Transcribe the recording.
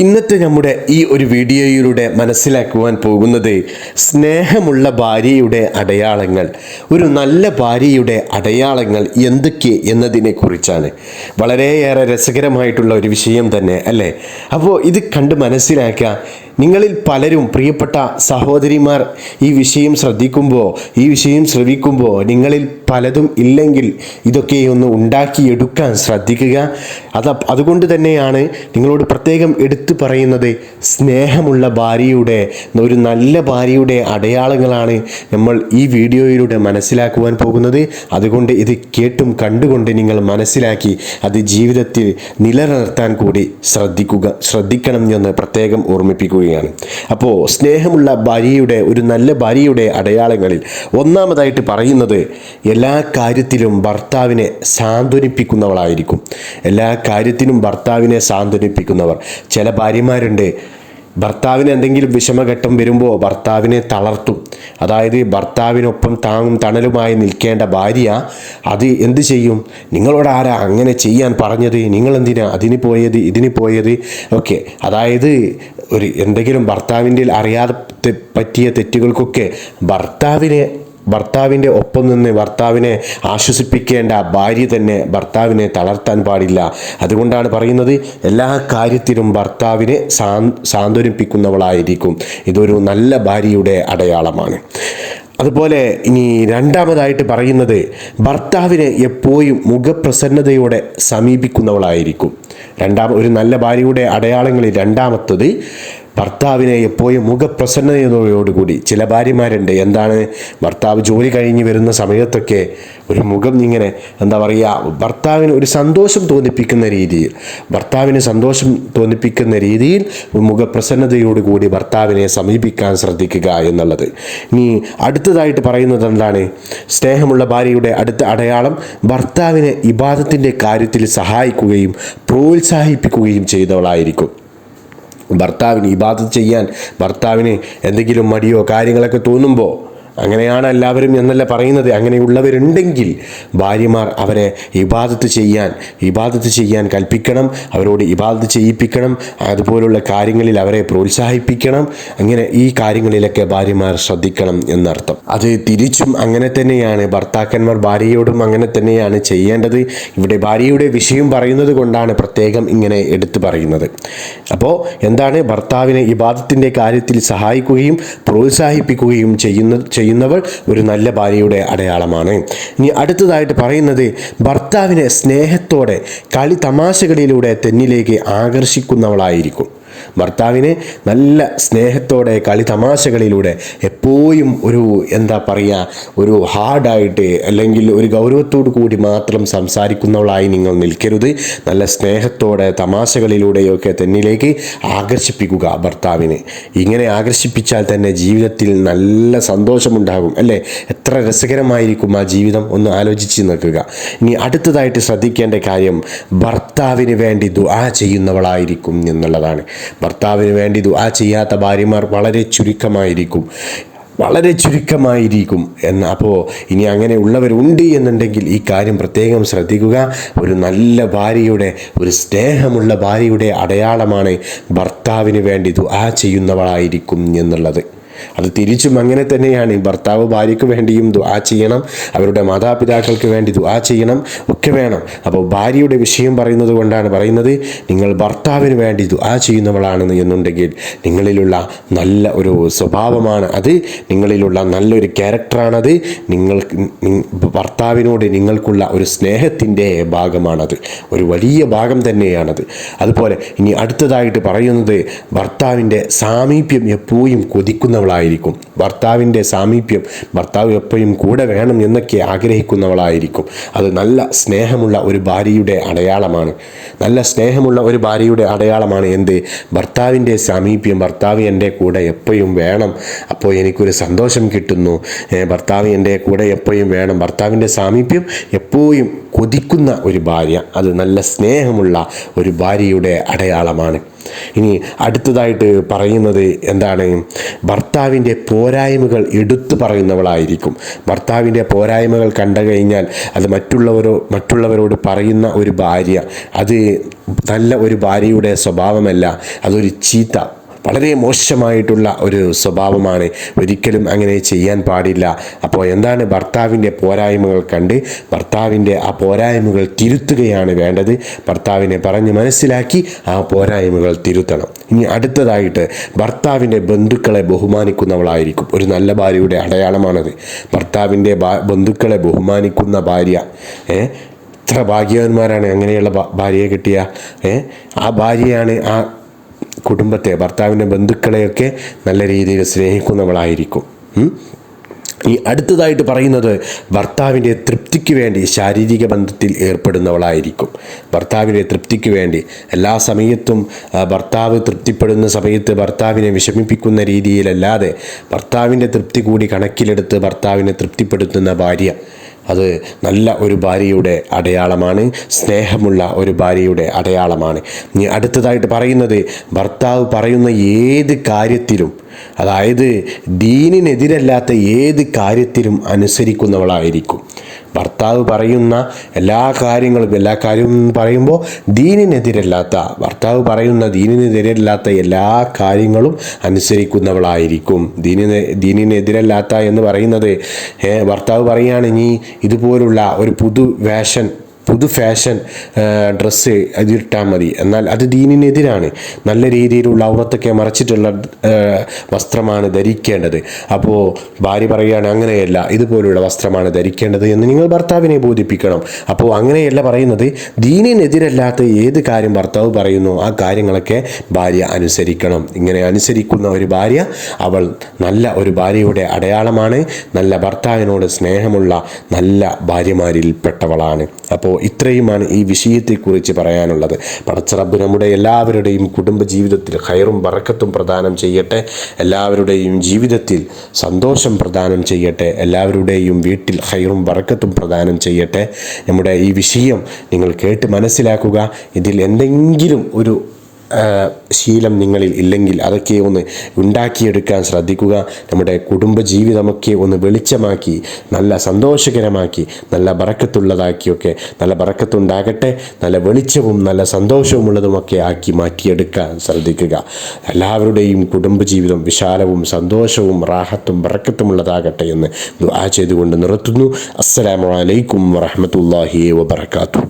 ഇന്നത്തെ നമ്മുടെ ഈ ഒരു വീഡിയോയിലൂടെ മനസ്സിലാക്കുവാൻ പോകുന്നത് സ്നേഹമുള്ള ഭാര്യയുടെ അടയാളങ്ങൾ. ഒരു നല്ല ഭാര്യയുടെ അടയാളങ്ങൾ എന്തൊക്കെ എന്നതിനെ കുറിച്ചാണ്. വളരെയേറെ രസകരമായിട്ടുള്ള ഒരു വിഷയം തന്നെ അല്ലേ? അപ്പോൾ ഇത് കണ്ട് മനസ്സിലാക്കുക നിങ്ങളിൽ പലരും പ്രിയപ്പെട്ട സഹോദരിമാർ ഈ വിഷയം ശ്രദ്ധിക്കുമ്പോൾ ഈ വിഷയം ശ്രവിക്കുമ്പോൾ നിങ്ങളിൽ പലതും ഇല്ലെങ്കിൽ ഇതൊക്കെ ഒന്ന് ഉണ്ടാക്കിയെടുക്കാൻ ശ്രദ്ധിക്കുക. അത് അതുകൊണ്ട് തന്നെയാണ് നിങ്ങളോട് പ്രത്യേകം എടുത്തു പറയുന്നത് സ്നേഹമുള്ള ഭാര്യയുടെ ഒരു നല്ല ഭാര്യയുടെ അടയാളങ്ങളാണ് നമ്മൾ ഈ വീഡിയോയിലൂടെ മനസ്സിലാക്കുവാൻ പോകുന്നത്. അതുകൊണ്ട് ഇത് കേട്ടും കണ്ടുകൊണ്ട് നിങ്ങൾ മനസ്സിലാക്കി അത് ജീവിതത്തിൽ നിലനിർത്താൻ കൂടി ശ്രദ്ധിക്കുക. ശ്രദ്ധിക്കണം എന്ന് പ്രത്യേകം ഓർമ്മിപ്പിക്കുകയാണ് അപ്പോൾ സ്നേഹമുള്ള ഭാര്യയുടെ ഒരു നല്ല ഭാര്യയുടെ അടയാളങ്ങളിൽ ഒന്നാമതായിട്ട് പറയുന്നത് എല്ലാ കാര്യത്തിലും ഭർത്താവിനെ സാന്ത്വനിപ്പിക്കുന്നവളായിരിക്കും. എല്ലാ കാര്യത്തിനും ഭർത്താവിനെ സാന്ത്വനിപ്പിക്കുന്നവർ. ചില ഭാര്യമാരുണ്ട് ഭർത്താവിന് എന്തെങ്കിലും വിഷമഘട്ടം വരുമ്പോൾ ഭർത്താവിനെ തളർത്തും. അതായത് ഭർത്താവിനൊപ്പം താങ്ങും തണലുമായി നിൽക്കേണ്ട ഭാര്യ അത് എന്ത് ചെയ്യും? നിങ്ങളോട് ആരാ അങ്ങനെ ചെയ്യാൻ പറഞ്ഞത്? നിങ്ങൾ എന്തിനാ അതിന് പോയത് ഇതിന് പോയത്? ഓക്കെ അതായത് ഒരു എന്തെങ്കിലും ഭർത്താവിന്റെ അറിയാതെ പറ്റിയ തെറ്റുകൾക്കൊക്കെ ഭർത്താവിനെ ഭർത്താവിന്റെ ഒപ്പം നിന്ന് ഭർത്താവിനെ ആശ്വസിപ്പിക്കേണ്ട ഭാര്യ തന്നെ ഭർത്താവിനെ തളർത്താൻ പാടില്ല. അതുകൊണ്ടാണ് പറയുന്നത് എല്ലാ കാര്യത്തിലും ഭർത്താവിനെ സാന്ത്വനിപ്പിക്കുന്നവളായിരിക്കും. ഇതൊരു നല്ല ഭാര്യയുടെ അടയാളമാണ്. അതുപോലെ ഇനി രണ്ടാമതായിട്ട് പറയുന്നത് ഭർത്താവിനെ എപ്പോഴും മുഖപ്രസന്നതയോടെ സമീപിക്കുന്നവളായിരിക്കും. രണ്ടാം ഒരു നല്ല ഭാര്യയുടെ അടയാളങ്ങളിൽ രണ്ടാമത്തത് ഭർത്താവിനെ എപ്പോഴും മുഖപ്രസന്നതയോടുകൂടി. ചില ഭാര്യമാരുണ്ട്. എന്താണ്? ഭർത്താവ് ജോലി കഴിഞ്ഞ് വരുന്ന സമയത്തൊക്കെ ഒരു മുഖം ഇങ്ങനെ എന്താ പറയുക ഭർത്താവിന് ഒരു സന്തോഷം തോന്നിപ്പിക്കുന്ന രീതിയിൽ ഭർത്താവിന് സന്തോഷം തോന്നിപ്പിക്കുന്ന രീതിയിൽ മുഖപ്രസന്നതയോടുകൂടി ഭർത്താവിനെ സമീപിക്കാൻ ശ്രദ്ധിക്കുക എന്നുള്ളത്. ഇനി അടുത്തതായിട്ട് പറയുന്നത് എന്താണ്? സ്നേഹമുള്ള ഭാര്യയുടെ അടുത്ത അടയാളം ഭർത്താവിനെ ഇബാദത്തിന്റെ കാര്യത്തിൽ സഹായിക്കുകയും പ്രോത്സാഹിപ്പിക്കുകയും ചെയ്തവളായിരിക്കും. ഭർത്താവിന് ഇബാദത്ത് ചെയ്യാൻ ഭർത്താവിന് എന്തെങ്കിലും മടിയോ കാര്യങ്ങളൊക്കെ തോന്നുമ്പോൾ അങ്ങനെയാണ് എല്ലാവരും എന്നല്ല പറയുന്നത്? അങ്ങനെയുള്ളവരുണ്ടെങ്കിൽ ഭാര്യമാർ അവരെ ഇബാദത്ത് ചെയ്യാൻ ഇബാദത്ത് ചെയ്യാൻ കൽപ്പിക്കണം അവരോട് ഇബാദത്ത് ചെയ്യിപ്പിക്കണം അതുപോലുള്ള കാര്യങ്ങളിൽ അവരെ പ്രോത്സാഹിപ്പിക്കണം. അങ്ങനെ ഈ കാര്യങ്ങളിലൊക്കെ ഭാര്യമാർ ശ്രദ്ധിക്കണം എന്നർത്ഥം. അത് തിരിച്ചും അങ്ങനെ തന്നെയാണ്. ഭർത്താക്കന്മാർ ഭാര്യയോടും അങ്ങനെ തന്നെയാണ് ചെയ്യേണ്ടത്. ഇവിടെ ഭാര്യയുടെ വിഷയം പറയുന്നത് കൊണ്ടാണ് പ്രത്യേകം ഇങ്ങനെ എടുത്തു പറയുന്നത്. അപ്പോൾ എന്താണ്? ഭർത്താവിനെ ഇബാദത്തിന്റെ കാര്യത്തിൽ സഹായിക്കുകയും പ്രോത്സാഹിപ്പിക്കുകയും ചെയ്യുന്ന ചെയ്യുന്നവൾ ഒരു നല്ല ഭാര്യയുടെ അടയാളമാണ്. ഇനി അടുത്തതായിട്ട് പറയുന്നത് ഭർത്താവിനെ സ്നേഹത്തോടെ കളി തമാശകളിലൂടെ തെന്നിലേക്ക് ആകർഷിക്കുന്നവളായിരിക്കും. ഭർത്താവിനെ നല്ല സ്നേഹത്തോടെ കളി തമാശകളിലൂടെ എപ്പോഴും ഒരു എന്താ പറയുക ഒരു ഹാർഡായിട്ട് അല്ലെങ്കിൽ ഒരു ഗൗരവത്തോടു കൂടി മാത്രം സംസാരിക്കുന്നവളായി നിങ്ങൾ നിൽക്കരുത്. നല്ല സ്നേഹത്തോടെ തമാശകളിലൂടെയൊക്കെ തന്നിലേക്ക് ആകർഷിപ്പിക്കുക ഭർത്താവിനെ. ഇങ്ങനെ ആകർഷിപ്പിച്ചാൽ തന്നെ ജീവിതത്തിൽ നല്ല സന്തോഷമുണ്ടാകും അല്ലേ? എത്ര രസകരമായിരിക്കും ആ ജീവിതം ഒന്ന് ആലോചിച്ച് നോക്കുക. ഇനി അടുത്തതായിട്ട് ശ്രദ്ധിക്കേണ്ട കാര്യം ഭർത്താവിന് വേണ്ടി ദുആ ചെയ്യുന്നവളായിരിക്കും എന്നുള്ളതാണ്. ഭർത്താവിന് വേണ്ടി ദുആ ചെയ്യാത്ത ഭാര്യമാർ വളരെ ചുരുക്കമായിരിക്കും. വളരെ ചുരുക്കമായിരിക്കും എന്ന. അപ്പോൾ ഇനി അങ്ങനെ ഉള്ളവരുണ്ട് എന്നുണ്ടെങ്കിൽ ഈ കാര്യം പ്രത്യേകം ശ്രദ്ധിക്കുക. ഒരു നല്ല ഭാര്യയുടെ ഒരു സ്നേഹമുള്ള ഭാര്യയുടെ അടയാളമാണ് ഭർത്താവിന് വേണ്ടി ദുആ ചെയ്യുന്നവളായിരിക്കും എന്നുള്ളത്. അത് തിരിച്ചും അങ്ങനെ തന്നെയാണ്. ഭർത്താവ് ഭാര്യയ്ക്ക് വേണ്ടിയും ദുആ ചെയ്യണം. അവരുടെ മാതാപിതാക്കൾക്ക് വേണ്ടി ദുആ ചെയ്യണം. ഒക്കെ വേണം. അപ്പോൾ ഭാര്യയുടെ വിഷയം പറയുന്നത് കൊണ്ടാണ് പറയുന്നത് നിങ്ങൾ ഭർത്താവിന് വേണ്ടി ദുആ ചെയ്യുന്നവളാണെന്ന് എന്നുണ്ടെങ്കിൽ നിങ്ങളിലുള്ള നല്ല ഒരു സ്വഭാവമാണ് അത്. നിങ്ങളിലുള്ള നല്ലൊരു ക്യാരക്ടറാണത് നിങ്ങൾക്ക് ഭർത്താവിനോട് നിങ്ങൾക്കുള്ള ഒരു സ്നേഹത്തിന്റെ ഭാഗമാണത്. ഒരു വലിയ ഭാഗം തന്നെയാണത്. അതുപോലെ ഇനി അടുത്തതായിട്ട് പറയുന്നത് ഭർത്താവിന്റെ സാമീപ്യം എപ്പോഴും കൊതിക്കുന്നവൾ ആഗ്രഹിക്കുന്നവളായിരിക്കും. ഭർത്താവിന്റെ സാമീപ്യം ഭർത്താവ് എപ്പോഴും കൂടെ വേണം എന്നൊക്കെ ആഗ്രഹിക്കുന്നവളായിരിക്കും. അത് നല്ല സ്നേഹമുള്ള ഒരു ഭാര്യയുടെ അടയാളമാണ്. നല്ല സ്നേഹമുള്ള ഒരു ഭാര്യയുടെ അടയാളമാണ് എന്ത്? ഭർത്താവിന്റെ സാമീപ്യം. ഭർത്താവ് എന്റെ കൂടെ എപ്പോഴും വേണം. അപ്പോൾ എനിക്കൊരു സന്തോഷം കിട്ടുന്നു. ഭർത്താവ് എന്റെ കൂടെ എപ്പോഴും വേണം. ഭർത്താവിന്റെ സാമീപ്യം എപ്പോഴും കൊതിക്കുന്ന ഒരു ഭാര്യ. അത് നല്ല സ്നേഹമുള്ള ഒരു ഭാര്യയുടെ അടയാളമാണ്. ഇനി അടുത്തതായിട്ട് പറയുന്നത് എന്താണ്? ഭർത്താവിന്റെ പോരായ്മകൾ എടുത്തു പറയുന്നവളായിരിക്കും. ഭർത്താവിന്റെ പോരായ്മകൾ കണ്ടു കഴിഞ്ഞാൽ അത് മറ്റുള്ളവരോ മറ്റുള്ളവരോട് പറയുന്ന ഒരു ഭാര്യ അത് നല്ല ഒരു ഭാര്യയുടെ സ്വഭാവമല്ല അതൊരു ചീത്ത വളരെ മോശമായിട്ടുള്ള ഒരു സ്വഭാവമാണ്. ഒരിക്കലും അങ്ങനെ ചെയ്യാൻ പാടില്ല. അപ്പോൾ എന്താണ് ഭർത്താവിന്റെ പോരായ്മകൾ കണ്ട് ഭർത്താവിന്റെ ആ പോരായ്മകൾ തിരുത്തുകയാണ് വേണ്ടത്. ഭർത്താവിനെ പറഞ്ഞ് മനസ്സിലാക്കി ആ പോരായ്മകൾ തിരുത്തണം. ഇനി അടുത്തതായിട്ട് ഭർത്താവിന്റെ ബന്ധുക്കളെ ബഹുമാനിക്കുന്നവളായിരിക്കും. ഒരു നല്ല ഭാര്യയുടെ അടയാളമാണത്. ഭർത്താവിന്റെ ബന്ധുക്കളെ ബഹുമാനിക്കുന്ന ഭാര്യ എത്ര ഭാഗ്യവാന്മാരാണ് അങ്ങനെയുള്ള ഭാര്യയെ കിട്ടിയ ആ ഭാര്യയാണ് ആ കുടുംബത്തെ ഭർത്താവിന്റെ ബന്ധുക്കളെയൊക്കെ നല്ല രീതിയിൽ സ്നേഹിക്കുന്നവളായിരിക്കും. ഈ അടുത്തതായിട്ട് പറയുന്നത് ഭർത്താവിന്റെ തൃപ്തിക്ക് വേണ്ടി ശാരീരിക ബന്ധത്തിൽ ഏർപ്പെടുന്നവളായിരിക്കും. ഭർത്താവിന്റെ തൃപ്തിക്ക് വേണ്ടി എല്ലാ സമയത്തും ഭർത്താവ് തൃപ്തിപ്പെടുന്ന സമയത്ത് ഭർത്താവിനെ വിഷമിപ്പിക്കുന്ന രീതിയിലല്ലാതെ ഭർത്താവിന്റെ തൃപ്തി കൂടി കണക്കിലെടുത്ത് ഭർത്താവിനെ തൃപ്തിപ്പെടുത്തുന്ന ഭാര്യ അത് നല്ല ഒരു ഭാര്യയുടെ അടയാളമാണ് സ്നേഹമുള്ള ഒരു ഭാര്യയുടെ അടയാളമാണ്. ഇനി അടുത്തതായിട്ട് പറയുന്നത് ഭർത്താവ് പറയുന്ന ഏത് കാര്യത്തിലും അതായത് ദീനിനെതിരല്ലാത്ത ഏത് കാര്യത്തിലും അനുസരിക്കുന്നവളായിരിക്കും. ഭർത്താവ് പറയുന്ന എല്ലാ കാര്യങ്ങളും എല്ലാ കാര്യവും പറയുമ്പോൾ ദീനിനെതിരല്ലാത്ത ഭർത്താവ് പറയുന്ന ദീനിനെതിരല്ലാത്ത എല്ലാ കാര്യങ്ങളും അനുസരിക്കുന്നവളായിരിക്കും. ദീനിനെ ദീനിനെതിരല്ലാത്ത എന്ന് പറയുന്നത് ഭർത്താവ് പറയുകയാണ് ഇതുപോലുള്ള ഒരു പുതു വേഷൻ പുതു ഫാഷൻ ഡ്രസ്സ് അതിട്ടാൽ മതി. എന്നാൽ അത് ദീനിനെതിരാണ്. നല്ല രീതിയിലുള്ള ഔറത്തൊക്കെ മറച്ചിട്ടുള്ള വസ്ത്രമാണ് ധരിക്കേണ്ടത്. അപ്പോൾ ഭാര്യ പറയുകയാണ് അങ്ങനെയല്ല ഇതുപോലുള്ള വസ്ത്രമാണ് ധരിക്കേണ്ടത് എന്ന് നിങ്ങൾ ഭർത്താവിനെ ബോധിപ്പിക്കണം. അപ്പോൾ അങ്ങനെയല്ല പറയുന്നത് ദീനിനെതിരല്ലാത്ത ഏത് കാര്യം ഭർത്താവ് പറയുന്നു ആ കാര്യങ്ങളൊക്കെ ഭാര്യ അനുസരിക്കണം. ഇങ്ങനെ അനുസരിക്കുന്ന ഒരു ഭാര്യ അവൾ നല്ല ഒരു ഭാര്യയുടെ അടയാളമാണ്. നല്ല ഭർത്താവിനോട് സ്നേഹമുള്ള നല്ല ഭാര്യമാരിൽപ്പെട്ടവളാണ്. അപ്പോൾ ഇത്രയുമാണ് ഈ വിഷയത്തെക്കുറിച്ച് പറയാനുള്ളത്. പടച്ചറബ് നമ്മുടെ എല്ലാവരുടെയും കുടുംബ ജീവിതത്തിൽ ഹൈറും ബറക്കത്തും പ്രദാനം ചെയ്യട്ടെ. എല്ലാവരുടെയും ജീവിതത്തിൽ സന്തോഷം പ്രദാനം ചെയ്യട്ടെ. എല്ലാവരുടെയും വീട്ടിൽ ഹൈറും വറക്കത്തും പ്രദാനം ചെയ്യട്ടെ. നമ്മുടെ ഈ വിഷയം നിങ്ങൾ കേട്ട് മനസ്സിലാക്കുക. ഇതിൽ എന്തെങ്കിലും ഒരു ശീലം നിങ്ങളിൽ ഇല്ലെങ്കിൽ അതൊക്കെ ഒന്ന് ഉണ്ടാക്കിയെടുക്കാൻ ശ്രദ്ധിക്കുക. നമ്മുടെ കുടുംബജീവിതമൊക്കെ ഒന്ന് വെളിച്ചമാക്കി നല്ല സന്തോഷകരമാക്കി നല്ല ബറക്കത്തുള്ളതാക്കിയൊക്കെ നല്ല ബറക്കത്തുണ്ടാകട്ടെ നല്ല വെളിച്ചവും നല്ല സന്തോഷവുമുള്ളതുമൊക്കെ ആക്കി മാറ്റിയെടുക്കാൻ ശ്രദ്ധിക്കുക. എല്ലാവരുടെയും കുടുംബജീവിതം വിശാലവും സന്തോഷവും റാഹത്തും ബറക്കത്തുമുള്ളതാകട്ടെ എന്ന് ദുആ ചെയ്തുകൊണ്ട് നിർത്തുന്നു. അസ്സലാമലൈക്കും അലൈക്കും വറഹ്മത്തുള്ളാഹി വബറകാതുഹു.